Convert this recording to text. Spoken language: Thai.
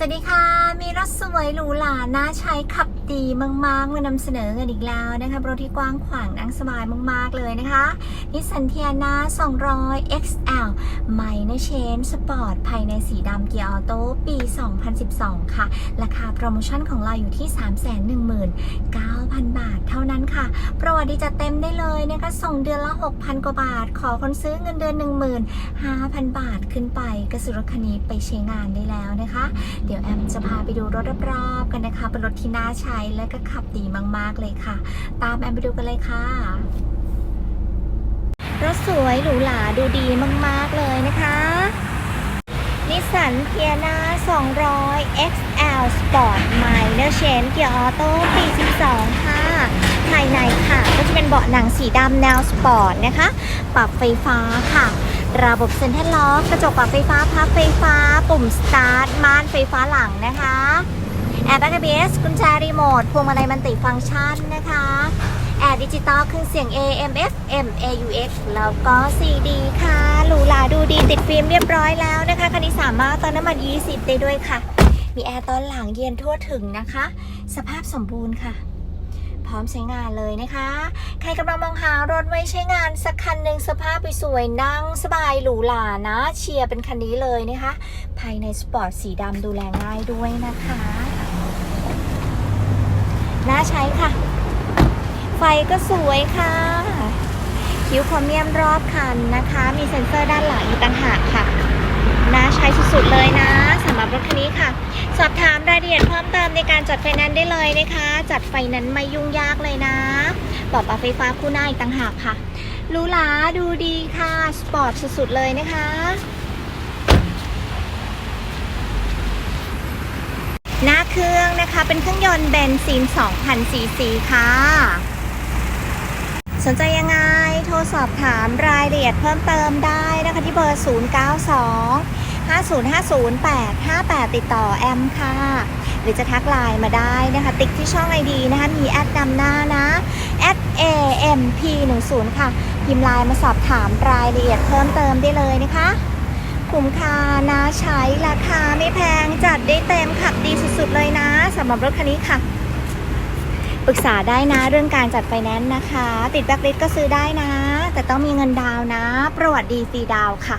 สวัสดีค่ะ มีรถสวยหรูหราน่าใช้ขับดีมากๆมานำเสนอกันอีกแล้วนะคะรถที่กว้างขวางนั่งสบายมาก ๆ เลยนะคะนิสสันเทียนา200 XL ไมเนเชนสปอร์ตภายในสีดำเกียร์ออโต้ปี 2012 ค่ะ ราคาโปรโมชั่นของเราอยู่ที่ 319,000 บาทเท่านั้นค่ะ ประวัติจะเต็มได้เลยนะคะส่งเดือนละ 6,000 กว่าบาท ขอคนซื้อเงินเดือน 15,000 บาทขึ้นไปก็ซื้อรคันนี้ไปใช้งานได้แล้วนะคะเดี๋ยวแอมจะพาไปดูรถรอบๆกันนะคะ เป็นรถที่น่าใช้และก็ขับดีมากๆเลยค่ะ ตามแอมไปดูกันเลยค่ะรถสวยหรูหราดูดีมากๆเลยนะคะนิสสันเทียนา200 XL Sport Minor Change เกียร์ออโต้ปี12ค่ะ ภายในค่ะ ก็จะเป็นเบาะหนังสีดำแนวสปอร์ตนะคะ ปรับไฟฟ้าค่ะ ระบบเซ็นทรัลล็อกกระจกปรับไฟฟ้าพับไฟฟ้า ปุ่มสตาร์ทม่านไฟฟ้าหลังนะคะแอร์แบ็กเบสกุญแจรีโมทพวงมาลัยมันติฟังก์ชันนะคะแอร์ดิจิตอลเครื่องเสียง AM FM AUX แล้วก็ CD ค่ะหรูหราดูดีติดฟิล์มเรียบร้อยแล้วนะคะคันนี้สามารถเติมน้ำมัน 20 ได้ด้วยค่ะ มีแอร์ตอนหลังเย็นทั่วถึงนะคะ สภาพสมบูรณ์ค่ะ พร้อมใช้งานเลยนะคะ ใครกำลังมองหารถไว้ใช้งานสักคันหนึ่งสภาพไปสวยๆนั่งสบายหรูหรานะ เชียร์เป็นคันนี้เลยนะคะ ภายในสปอร์ตสีดำดูแลง่ายด้วยนะคะน่าใช้ค่ะ ไฟก็สวยค่ะคิ้วโครเมียมรอบคันนะคะ มีเซ็นเซอร์ด้านหลังอีกต่างหากค่ะน่าใช้สุดๆเลยนะ รับรถคันนี้ค่ะ สอบถามรายละเอียดเพิ่มเติมในการจัดไฟแนนซ์ได้เลยนะคะ จัดไฟแนนซ์ไม่ยุ่งยากเลยนะบอกปรับไฟฟ้าคู่หน้าอีกต่างหากค่ะรูหราดูดีค่ะ สปอร์ตสุดๆเลยนะคะ หน้าเครื่องนะคะเป็นเครื่องยนต์เบนซิน2,000ซีซีค่ะ สนใจยังไง โทรสอบถามรายละเอียดเพิ่มเติมได้นะคะที่เบอร์ 092 5050858 ติดต่อแอมค่ะ หรือจะทักไลน์มาได้นะคะ ติ๊กที่ช่องไอดีนะคะ มีแอดนำหน้านะ @amp10 ค่ะพิมพ์ไลน์มาสอบถามรายละเอียดเพิ่มเติมได้เลยนะคะคุ้มค่านะใช้ราคาไม่แพงจัดได้เต็มขับดีสุดๆเลยนะสำหรับรถคันนี้ค่ะปรึกษาได้นะเรื่องการจัดไฟแนนซ์นะคะ ติดแบ็คลิสก็ซื้อได้นะ แต่ต้องมีเงินดาวน์นะประวัติดีฟรีดาวน์ค่ะ